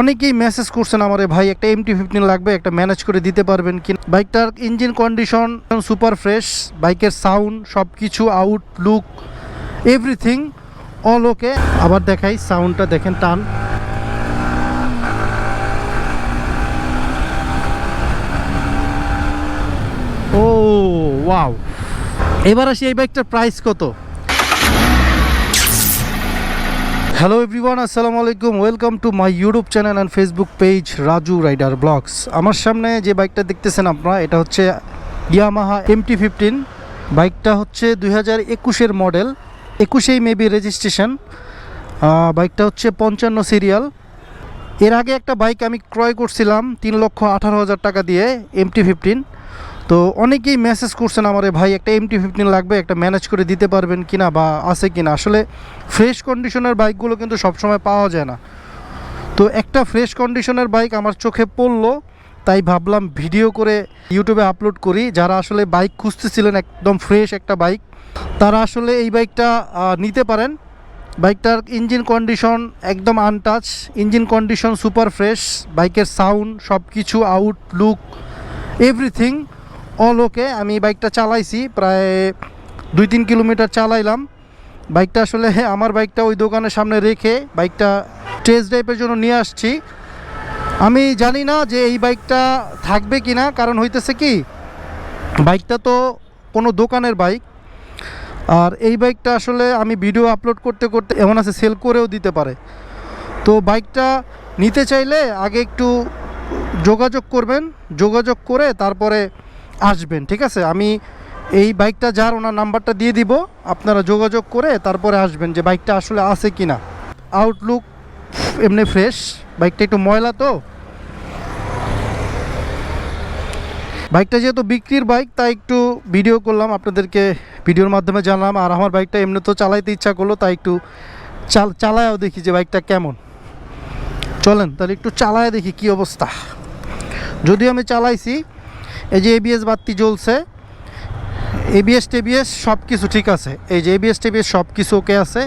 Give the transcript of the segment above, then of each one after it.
অনেকেই মেসেজ করছেন আমারে, ভাই, একটা এমটি ফিফটিন লাগবে, একটা ম্যানেজ করে দিতে পারবেন কি বাইকটার ইঞ্জিন কন্ডিশন সুপার ফ্রেশ বাইকের সাউন্ড সব কিছু out look everything all okay আবার দেখাই সাউন্ডটা দেখেন টান। ও ওয়াও এবার আসি এই বাইকটার প্রাইস কত? হ্যালো এভরিওয়ান আসসালামু আলাইকুম welcome to my YouTube channel and Facebook page Raju rider blogs আমার সামনে যে বাইকটা দেখতেছেন আপনারা, এটা হচ্ছে ইয়ামাহা এমটি ফিফটিন বাইকটা হচ্ছে দুই হাজার একুশের মডেল একুশেই মেবি রেজিস্ট্রেশন বাইকটা হচ্ছে পঞ্চান্ন সিরিয়াল এর আগে একটা বাইক আমি ক্রয় করছিলাম তিন লক্ষ আঠারো হাজার টাকা দিয়ে এমটি ফিফটিন তো অনেকেই মেসেজ করছেন আমারে, ভাই, একটা এমটি ফিফটিন লাগবে, একটা ম্যানেজ করে দিতে পারবেন কিনা বা আছে কিনা? আসলে ফ্রেশ কন্ডিশনের বাইকগুলো কিন্তু সবসময় পাওয়া যায় না। তো একটা ফ্রেশ কন্ডিশনের বাইক আমার চোখে পড়ল, তাই ভাবলাম ভিডিও করে ইউটিউবে আপলোড করি। যারা আসলে বাইক খুঁজতেছিলেন, একদম ফ্রেশ একটা বাইক তারা আসলে এই বাইকটা নিতে পারেন। বাইকটার ইঞ্জিন কন্ডিশন একদম untouch engine condition super fresh বাইকের সাউন্ড সব কিছু out look everything all okay আমি বাইকটা চালাইছি, প্রায় দুই তিন কিলোমিটার চালাইলাম। বাইকটা আসলে আমার বাইকটা ওই দোকানের সামনে রেখে বাইকটা টেস্ট ড্রাইভের জন্য নিয়ে আসছি। আমি জানি না যে এই বাইকটা থাকবে কি না কারণ হইতেছে কি, বাইকটা তো কোনো দোকানের বাইক। আর এই বাইকটা আসলে আমি ভিডিও আপলোড করতে করতে এমন আছে সেল করেও দিতে পারে। তো বাইকটা নিতে চাইলে আগে একটু যোগাযোগ করবেন, যোগাযোগ করে তারপরে আসবেন, ঠিক আছে? আমি এই বাইকটা যার ওনার নাম্বারটা দিয়ে দিব, আপনারা যোগাযোগ করে তারপরে আসবেন যে বাইকটা আসলে আছে কি না আউটলুক এমনি ফ্রেশ বাইকটা একটু ময়লা তো। বাইকটা যেহেতু বিক্রির বাইক তাই একটু ভিডিও করলাম, আপনাদেরকে ভিডিওর মাধ্যমে জানলাম। আর আমার বাইকটা এমনি তো চালাইতে ইচ্ছা করল, তাই একটু চাল চালায়ও দেখি যে বাইকটা কেমন। চলেন, তাহলে একটু চালায় দেখি কি অবস্থা। যদিও আমি চালাইছি এই যে এবিএস বাতি জ্বলছে এবিএস টেবিএস সব কিছু ঠিক আছে। এই যে এবিএস টেবিএস সব কিছু ওকে আছে,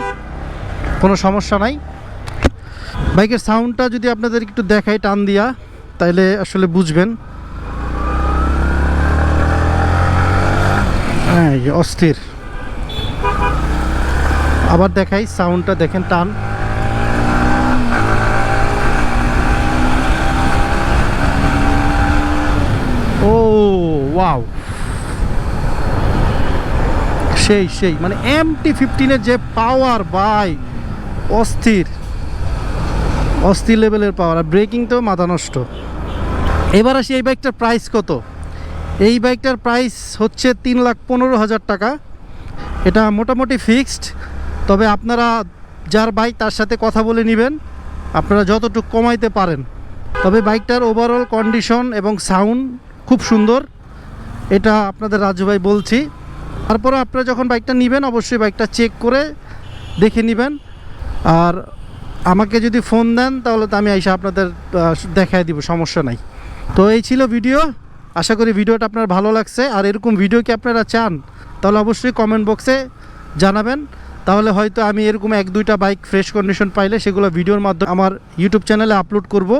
কোনো সমস্যা নাই। বাইকের সাউন্ডটা যদি আপনাদের একটু দেখাই টান দিয়া, তাইলে আসলে বুঝবেন। হ্যাঁ অস্থির। আবার দেখাই সাউন্ডটা দেখেন টান। ও ওয়াও সেই সেই মানে এমটি ফিফটিনের যে পাওয়ার বাই অস্থির অস্থির লেভেলের পাওয়ার ব্রেকিং তো মাথা নষ্ট। এবার আসি এই বাইকটার প্রাইস কত? এই বাইকটার প্রাইস হচ্ছে তিন লাখ পনেরো হাজার টাকা। এটা মোটামুটি ফিক্সড তবে আপনারা যার বাইক তার সাথে কথা বলে নেবেন, আপনারা যতটুকু কমাইতে পারেন। তবে বাইকটার ওভারঅল কন্ডিশন এবং সাউন্ড খুব সুন্দর। এটা আপনাদের রাজু ভাই বলছি। তারপরে আপনারা যখন বাইকটা নেবেন, অবশ্যই বাইকটা চেক করে দেখে নেবেন। আর আমাকে যদি ফোন দেন, তাহলে তো আমি এসে আপনাদের দেখায় দিব, সমস্যা নাই। তো এই ছিল ভিডিও আশা করি ভিডিওটা আপনার ভালো লাগছে। আর এরকম ভিডিও কি আপনারা চান, তাহলে অবশ্যই কমেন্ট বক্সে জানাবেন। তাহলে হয়তো আমি এরকম এক, দুইটা বাইক ফ্রেশ কন্ডিশন পাইলে সেগুলো ভিডিওর মাধ্যমে আমার ইউটিউব চ্যানেলে আপলোড করব।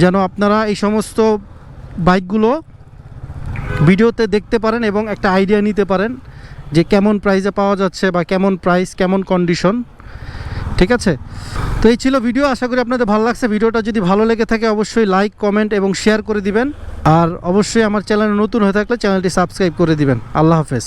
যেন আপনারা এই সমস্ত বাইকগুলো ভিডিওতে দেখতে পারেন এবং একটা আইডিয়া নিতে পারেন যে কেমন প্রাইসে পাওয়া যাচ্ছে বা কেমন প্রাইস কেমন কন্ডিশন ঠিক আছে? তো এই ছিল ভিডিও আশা করি আপনাদের ভালো লাগছে। ভিডিওটা যদি ভালো লেগে থাকে, অবশ্যই লাইক কমেন্ট এবং শেয়ার করে দিবেন। আর অবশ্যই আমার চ্যানেল নতুন হয়ে থাকলে চ্যানেলটি সাবস্ক্রাইব করে দিবেন। আল্লাহ হাফেজ।